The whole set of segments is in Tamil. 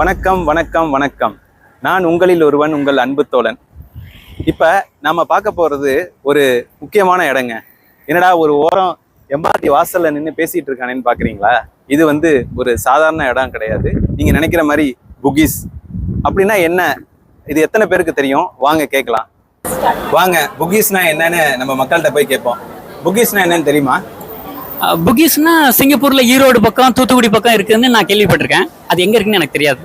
வணக்கம் வணக்கம் வணக்கம். நான் உங்களில் ஒருவன் உங்கள் அன்பு தோழன். இப்போ நம்ம பார்க்க போகிறது ஒரு முக்கியமான இடங்க. என்னடா ஒரு ஓரம் எம்ஆர்டி வாசல்ல நின்று பேசிட்டு இருக்கானேன்னு பார்க்குறீங்களா இது வந்து ஒரு சாதாரண இடம் கிடையாது. நீங்கள் நினைக்கிற மாதிரி புகிஸ். அப்படின்னா என்ன? இது எத்தனை பேருக்கு தெரியும்? வாங்க கேட்கலாம். வாங்க புகிஸ்னா என்னன்னு நம்ம மக்கள்கிட்ட போய் கேட்போம். புகிஸ்னா என்னன்னு தெரியுமா? புகிஸ்னா சிங்கப்பூர்ல ஈரோடு பக்கம் தூத்துக்குடி பக்கம் இருக்குன்னு நான் கேள்விப்பட்டிருக்கேன். அது எங்க இருக்குன்னு எனக்கு தெரியாது.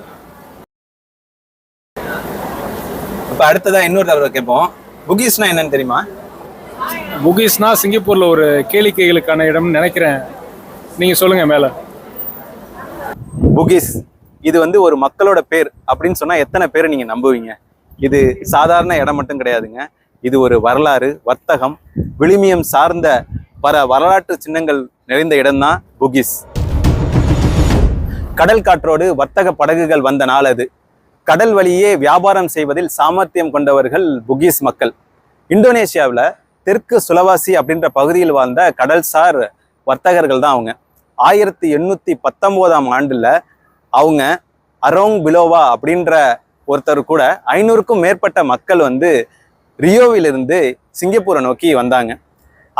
இப்போ அடுத்ததா இன்னொரு தடவை கேட்போம். புகிஸ்னா என்னன்னு தெரியுமா? புகிஸ்னா சிங்கப்பூர்ல ஒரு கேளிக்கைகளுக்கான இடம்னு நினைக்கிறேன். நீங்க சொல்லுங்க மேல. புகிஸ் இது வந்து ஒரு மக்களோட பேர். அப்படின்னு சொன்னா எத்தனை பேர் நீங்க நம்புவீங்க? இது சாதாரண இடம் மட்டும் கிடையாதுங்க. இது ஒரு வரலாறு வர்த்தகம் விழுமியம் சார்ந்த பல வரலாற்று சின்னங்கள் நிறைந்த இடம்தான் புகிஸ் கடல் காற்றோடு வர்த்தக படகுகள் வந்த நாள் அது. கடல் வழியே வியாபாரம் செய்வதில் சாமர்த்தியம் கொண்டவர்கள் புகிஸ் மக்கள். இந்தோனேசியாவில் தெற்கு சுலவாசி அப்படின்ற பகுதியில் வாழ்ந்த கடல்சார் வர்த்தகர்கள் தான் அவங்க. ஆயிரத்தி எண்ணூற்றி பத்தொம்போதாம் ஆண்டில் அவங்க அரோங் பிலோவா அப்படின்ற ஒருத்தர் கூட ஐநூறுக்கும் மேற்பட்ட மக்கள் வந்து ரியோவிலிருந்து சிங்கப்பூரை நோக்கி வந்தாங்க.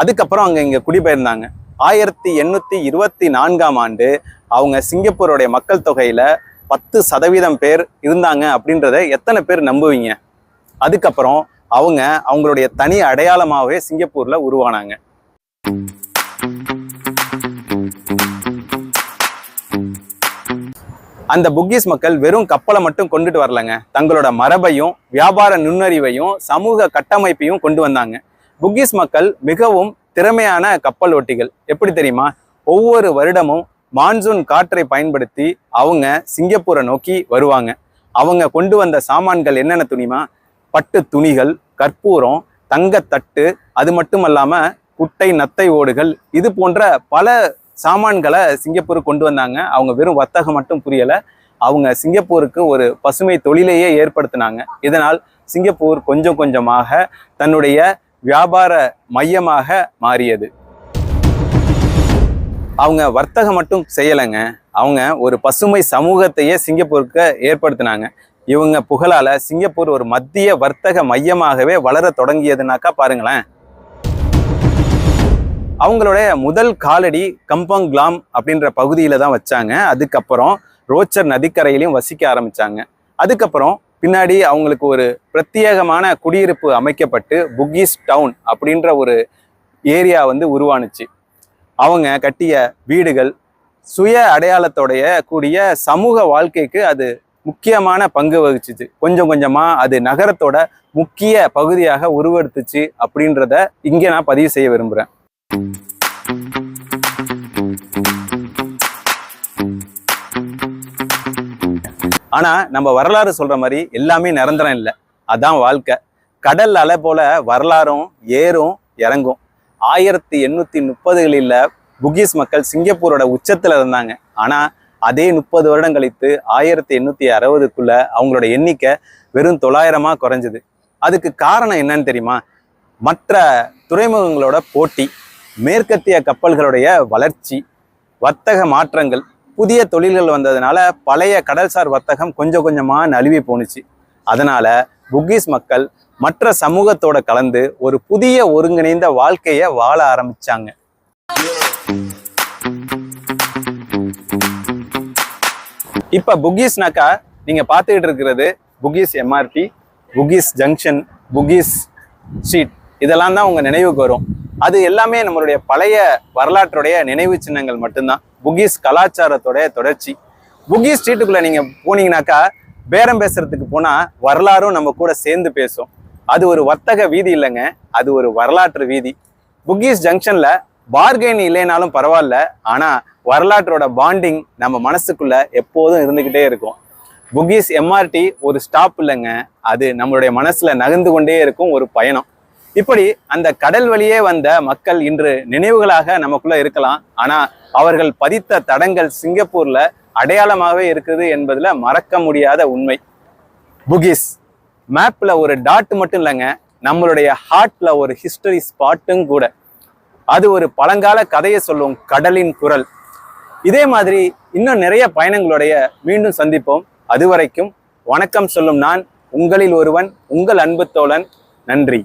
அதுக்கப்புறம் அங்கே இங்கே குடிபெயர்ந்தாங்க. ஆயிரத்தி எண்ணூற்றி இருபத்தி நான்காம் ஆண்டு அவங்க சிங்கப்பூருடைய மக்கள் தொகையில் பத்து சதவீதம் பேர் இருந்தாங்க அப்படின்றத எத்தனை பேர் நம்புவீங்க? அதுக்கப்புறம் அவங்க அவங்களுடைய தனி அடையாளமாகவே சிங்கப்பூரில் உருவானாங்க. அந்த புக்கிஸ் மக்கள் வெறும் கப்பலை மட்டும் கொண்டுட்டு வரலங்க. தங்களோட மரபையும் வியாபார நுண்ணறிவையும் சமூக கட்டமைப்பையும் கொண்டு வந்தாங்க. புக்கிஸ் மக்கள் மிகவும் திறமையான கப்பல் ஓட்டிகள். எப்படி தெரியுமா? ஒவ்வொரு வருடமும் மான்சூன் காற்றை பயன்படுத்தி அவங்க சிங்கப்பூரை நோக்கி வருவாங்க. அவங்க கொண்டு வந்த சாமான்கள் என்னென்ன துணிமா பட்டு துணிகள் கற்பூரம் தங்கத்தட்டு அது மட்டும் இல்லாம குட்டை நத்தை ஓடுகள் இது போன்ற பல சாமான்களை சிங்கப்பூர் கொண்டு வந்தாங்க. அவங்க வெறும் வர்த்தகம் மட்டும் புரியலை. அவங்க சிங்கப்பூருக்கு ஒரு பசுமை தொழிலையே ஏற்படுத்தினாங்க. இதனால் சிங்கப்பூர் கொஞ்சம் கொஞ்சமாக தன்னுடைய வியாபார மையமாக மாறியது. அவங்க வர்த்தகம் மட்டும் செய்யலைங்க. அவங்க ஒரு பசுமை சமூகத்தையே சிங்கப்பூருக்கு ஏற்படுத்தினாங்க. இவங்க புகழால சிங்கப்பூர் ஒரு மத்திய வர்த்தக மையமாகவே வளர தொடங்கியதுனாக்கா பாருங்களேன். அவங்களுடைய முதல் காலடி கம்பங் கிளாம் அப்படின்ற பகுதியில் தான் வச்சாங்க. அதுக்கப்புறம் ரோச்சர் நதிக்கரையிலையும் வசிக்க ஆரம்பிச்சாங்க. அதுக்கப்புறம் பின்னாடி அவங்களுக்கு ஒரு பிரத்யேகமான குடியிருப்பு அமைக்கப்பட்டு புக்கிஸ் டவுன் அப்படின்ற ஒரு ஏரியா வந்து உருவானுச்சு. அவங்க கட்டிய வீடுகள் சுய அடையாளத்தோடைய கூடிய சமூக வாழ்க்கைக்கு அது முக்கியமான பங்கு வகிச்சுச்சு. கொஞ்சம் கொஞ்சமாக அது நகரத்தோட முக்கிய பகுதியாக உருவெடுத்துச்சு அப்படின்றத இங்கே நான் பதிவு செய்ய விரும்புகிறேன் ஆனால் நம்ம வரலாறு சொல்கிற மாதிரி எல்லாமே நிரந்தரம் இல்லை. அதான் வாழ்க்கை. கடல் அலை போல வரலாறும் ஏறும் இறங்கும். ஆயிரத்தி எண்ணூற்றி முப்பதுகளில் புகிஸ் மக்கள் சிங்கப்பூரோட உச்சத்தில் இருந்தாங்க. ஆனால் அதே முப்பது வருடம் கழித்து ஆயிரத்தி எண்ணூற்றி அறுபதுக்குள்ள அவங்களோட எண்ணிக்கை வெறும் தொள்ளாயிரமாக குறைஞ்சது. அதுக்கு காரணம் என்னன்னு தெரியுமா? மற்ற துறைமுகங்களோட போட்டி மேற்கத்திய கப்பல்களுடைய வளர்ச்சி வர்த்தக மாற்றங்கள் புதிய தொழில்கள் வந்ததுனால பழைய கடல்சார் வர்த்தகம் கொஞ்சம் கொஞ்சமாக நழுவி போணுச்சு. அதனால புக்கீஸ் மக்கள் மற்ற சமூகத்தோட கலந்து ஒரு புதிய ஒருங்கிணைந்த வாழ்க்கையை வாழ ஆரம்பிச்சாங்க. இப்ப புகிஸ்னாக்கா நீங்க பார்த்துக்கிட்டு இருக்கிறது Bugis MRT Bugis junction Bugis street இதெல்லாம் தான் உங்க நினைவுக்கு வரும். அது எல்லாமே நம்மளுடைய பழைய வரலாற்றுடைய நினைவு சின்னங்கள் மட்டும்தான். புகிஸ் கலாச்சாரத்தோடைய தொடர்ச்சி. புகிஸ் ஸ்ட்ரீட்டுக்குள்ள நீங்க போனீங்கன்னாக்கா பேரம் பேசுறதுக்கு போனா வரலாறும் நம்ம கூட சேர்ந்து பேசும். அது ஒரு வர்த்தக வீதி இல்லைங்க. அது ஒரு வரலாற்று வீதி. புகிஸ் ஜங்ஷன்ல பார்கெயின் இல்லைனாலும் பரவாயில்ல. ஆனா வரலாற்றோட பாண்டிங் நம்ம மனசுக்குள்ள எப்போதும் இருந்துகிட்டே இருக்கும். புகிஸ் எம்ஆர்டி ஒரு ஸ்டாப் இல்லைங்க. அது நம்மளுடைய மனசுல நகர்ந்து கொண்டே இருக்கும் ஒரு பயணம். இப்படி அந்த கடல் வழியே வந்த மக்கள் இன்று நினைவுகளாக நமக்குள்ள இருக்கலாம். ஆனா அவர்கள் பதித்த தடங்கள் சிங்கப்பூர்ல அடையாளமாகவே இருக்குது என்பதுல மறக்க முடியாத உண்மை. புகிஸ் மேப்ல ஒரு டாட் மட்டும் இல்லைங்க நம்மளுடைய ஹார்ட்ல ஒரு ஹிஸ்டரி ஸ்பாட்டும் கூட. அது ஒரு பழங்கால கதையை சொல்லும் கடலின் குரல். இதே மாதிரி இன்னும் நிறைய பயணங்களுடைய மீண்டும் சந்திப்போம். அதுவரைக்கும் வணக்கம் சொல்லும் நான் உங்களில் ஒருவன் உங்கள் அன்பு தோழன் நன்றி.